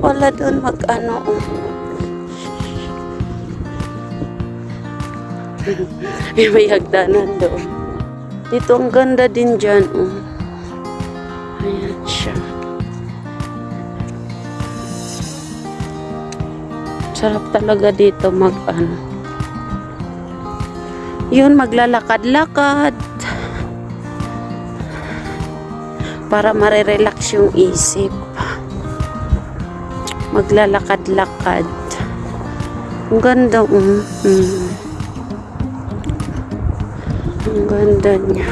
pala doon mag ano. may hagdanan doon. Dito ang ganda din dyan. Oh. Ayan siya. Sarap talaga dito mag ano. Yun, maglalakad-lakad. Para marirelax yung isip. Maglalakad-lakad. Ang ganda, um. Mm. Ang ganda niya.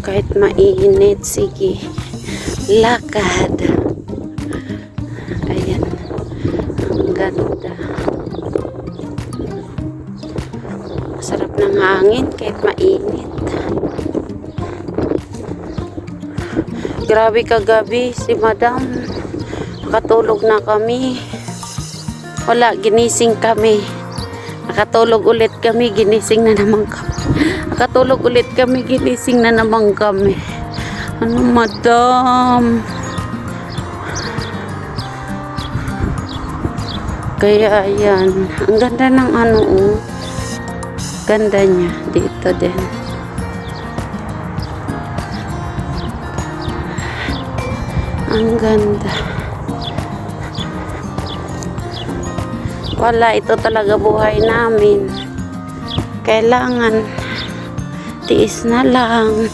Kahit mainit, sige. Lakad. Hangin kahit mainit. Grabe kagabi si madam. Nakatulog na kami. Wala, ginising kami. Nakatulog ulit kami, ginising na naman kami. Nakatulog ulit kami, ginising na naman kami. Ano madam? Kaya ayan, ang ganda ng ano oh. Ganda niya dito din. Ang ganda. Wala, ito talaga buhay namin. Kailangan tiis na lang.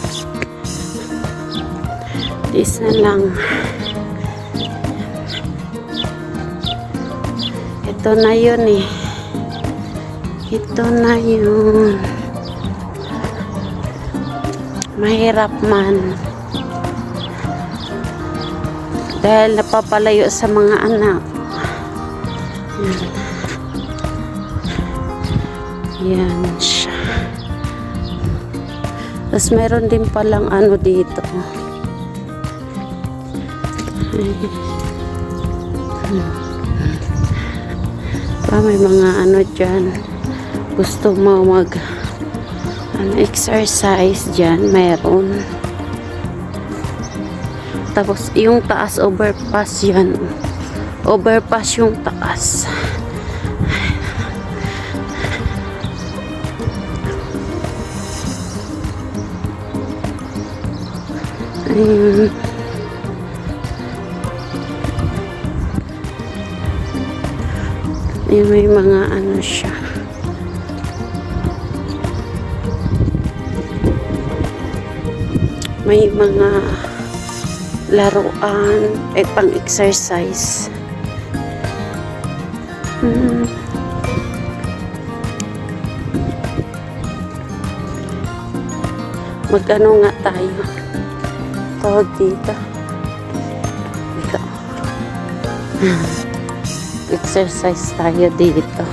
Tiis na lang. Ito na yun eh. Ito na yun. Mahirap man. Dahil napapalayo sa mga anak. Yan. Yan siya. Tapos meron din palang ano dito. Pa, may mga ano dyan. Gusto mo mag ano, exercise dyan. Meron. Tapos yung taas overpass yan. Overpass yung taas. Ayun. Ayun, may mga ano siya. May mga laruan, eh, pang exercise. Hmm. Mag-ano nga tayo? Tawag dito. Dito. Exercise tayo dito.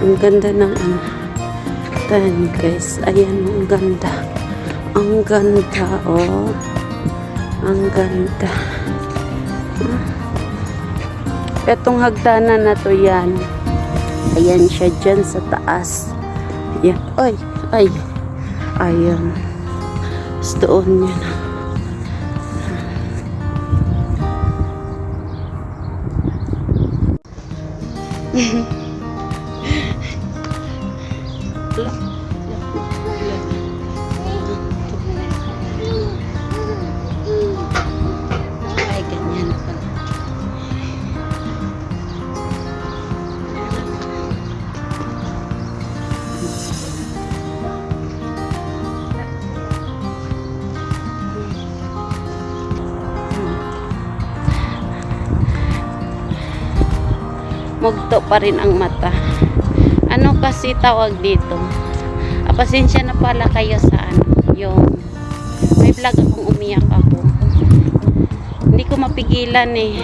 Ang ganda ng ano. Ayan guys. Ayan, ang ganda. Ang ganda, oh. Ang ganda. Etong hagdanan na to yan. Ayan siya dyan sa taas. Ayan. Ay, ay. Ayan. Tapos doon yan. Ay, Mugto pa rin ang mata. Ano kasi tawag dito? Ah, pasensya na pala kayo sa ano, yung may vlog akong umiyak ako. Hindi ko mapigilan eh.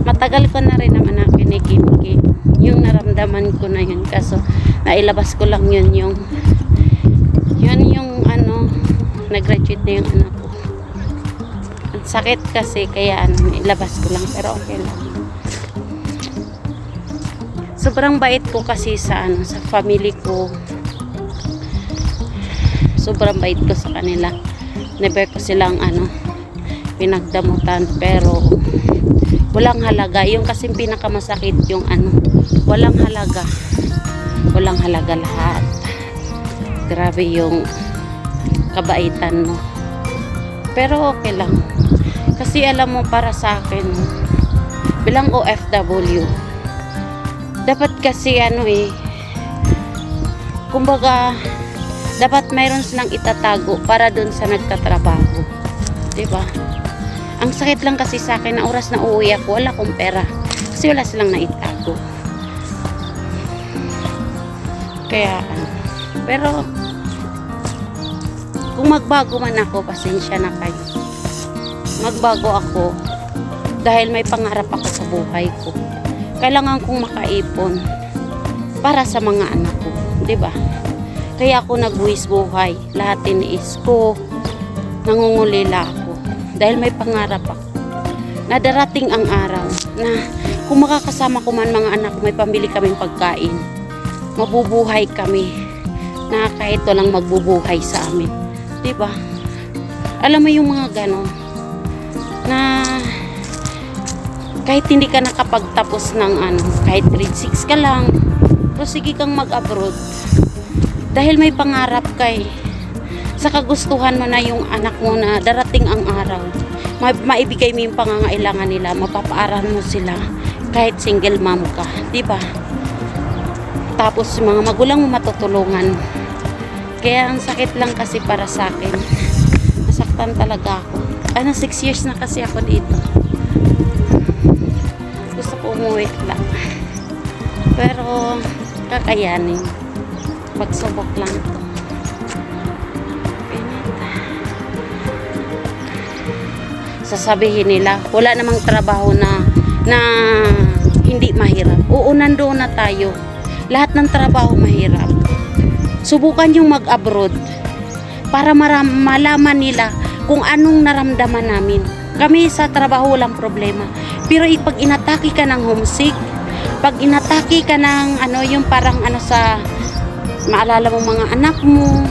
Matagal ko na rin naman na kinikimki. Yung naramdaman ko na yun. Kaso, nailabas ko lang yun yung yun yung ano nag-graduate na yung anak ko. Ang sakit kasi kaya ano, ilabas ko lang pero okay lang. Sobrang bait ko kasi sa ano sa family ko. Sobrang bait ko sa kanila. Never ko silang ano pinagdamutan pero walang halaga. Yung kasi pinakamasakit yung ano walang halaga. Walang halaga lahat. Grabe yung kabaitan mo. Pero okay lang. Kasi alam mo para sa akin bilang OFW dapat kasi ano eh kumbaga dapat mayroon silang itatago para dun sa nagtatrabaho. Ba ang sakit lang kasi sa akin na oras na uuwi ako wala akong pera. Kasi wala silang naitago. Kaya ano, pero kung magbago man ako pasensya na kayo. Magbago ako dahil may pangarap ako sa buhay ko kailangan kong makaipon para sa mga anak ko, 'di ba? Kaya ako nagbuwis buhay, lahat tiniis ko. Nangungulila ako dahil may pangarap ako. Na darating ang araw na kung makakasama ko man mga anak may pambili kaming pagkain. Mabubuhay kami na kahit walang magbubuhay sa amin. ba? Alam mo yung mga ganon na kahit hindi ka nakapagtapos ng ano, kahit grade 6 ka lang, pero sige kang mag-abroad. Dahil may pangarap kay sa kagustuhan mo na yung anak mo na darating ang araw. Ma- maibigay mo yung pangangailangan nila, mapapaaral mo sila kahit single mom ka, 'di ba? Tapos mga magulang mo matutulungan. Kaya ang sakit lang kasi para sa akin. Nasaktan talaga ako. Ano, 6 years na kasi ako dito umuwi lang. Pero, kakayanin. Pagsubok lang to. Init. Sasabihin nila, wala namang trabaho na na hindi mahirap. Oo, nandoon na tayo. Lahat ng trabaho mahirap. Subukan yung mag-abroad para malaman nila kung anong naramdaman namin. Kami sa trabaho walang problema. Pero i- pag inatake ka ng homesick, pag inatake ka ng ano yung parang ano sa maalala mo mga anak mo,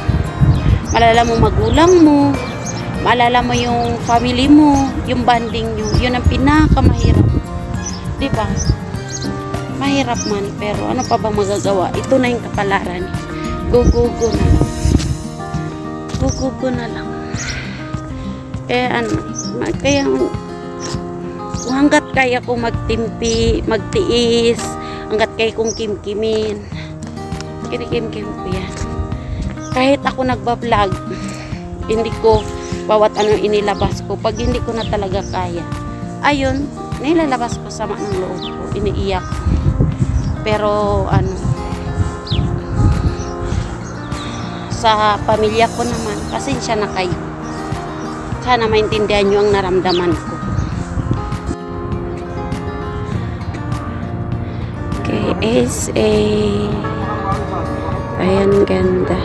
maalala mo magulang mo, maalala mo yung family mo, yung bonding nyo, yun ang pinakamahirap. ba? Mahirap man, pero ano pa ba magagawa? Ito na yung kapalaran. Gugugo na lang. Gugugo na lang. Kaya ano, kaya kung hanggat kaya ko magtimpi, magtiis, hanggat kaya kong kimkimin, kinikimkim ko yan. Kahit ako nagbablog, hindi ko bawat ano inilabas ko. Pag hindi ko na talaga kaya, ayun, nilalabas ko sama ng loob ko, iniiyak. Pero ano, sa pamilya ko naman, pasensya na kayo. Sana maintindihan nyo ang naramdaman ko. KSA. Ayan, ganda.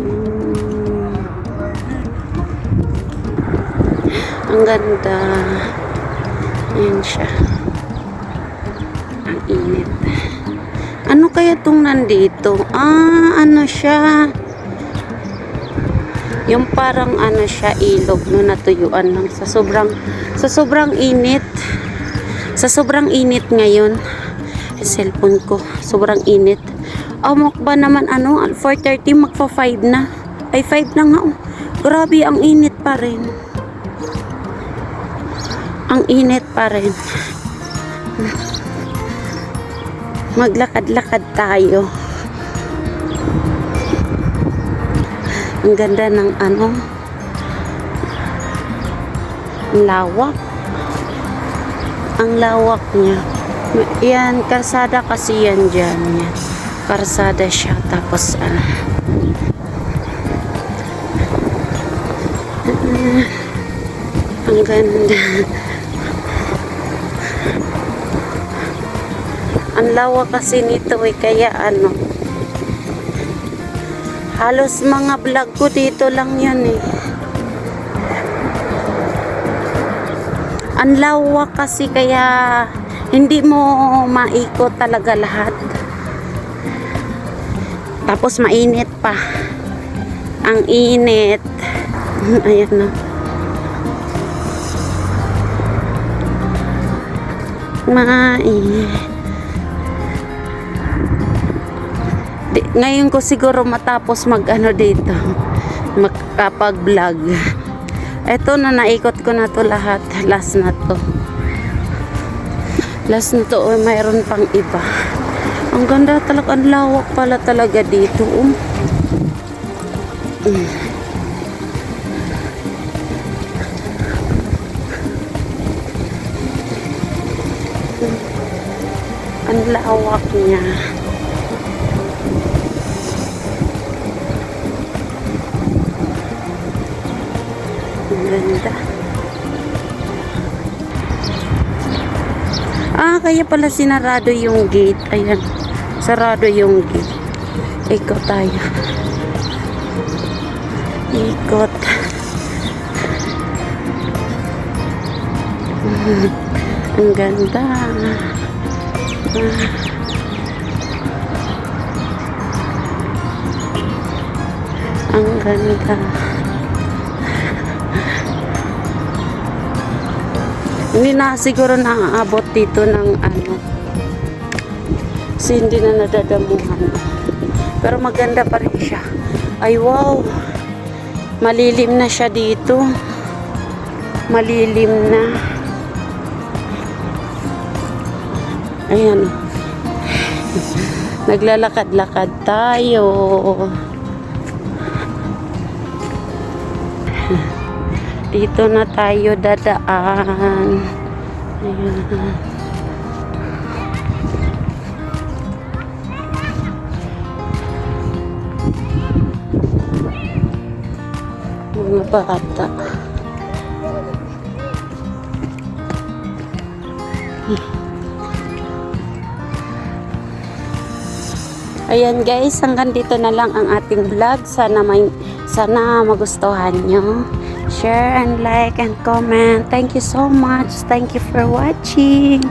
Mm. Ang ganda. Ayan siya. Ang init. Ano kaya tong nandito? Ah, ano siya? Yung parang ano siya ilog no natuyuan lang sa sobrang sa sobrang init. Sa sobrang init ngayon. Cellphone ko, sobrang init. Amok ba naman ano, 4:30 magfa 5 na. Ay 5 na nga oh. Grabe ang init pa rin. Ang init pa rin. Maglakad-lakad tayo. Ang ganda ng ano. Ang lawak. Ang lawak niya. Yan, karsada kasi yan dyan. Yan. Karsada siya. Tapos, ah, ah, ang ganda. Ang lawak kasi nito eh, kaya ano. Halos mga vlog ko dito lang yan eh. Ang lawak kasi kaya hindi mo maikot talaga lahat. Tapos mainit pa. Ang init. Ayan na. Mainit. Ngayon ko siguro matapos mag ano dito. Magkapag vlog. Eto na naikot ko na to lahat. Last na to. Last na to. Oh, mayroon pang iba. Ang ganda talaga. Ang lawak pala talaga dito. Um. Mm. Ang lawak niya. Kaya pala sinarado yung gate. Ayan. Sarado yung gate. Ikot tayo. Ikot. Ang ganda. Ah. Ang ganda. Hindi na siguro naaabot dito ng ano. Hindi na nadadamuhan. Pero maganda pa rin siya. Ay wow. Malilim na siya dito. Malilim na. Ayan. Naglalakad-lakad tayo. Dito na tayo dadaan. Ayan. Mga bata. Ayan guys, hanggang dito na lang ang ating vlog. Sana may sana magustuhan nyo. Share and like and comment. Thank you so much. Thank you for watching.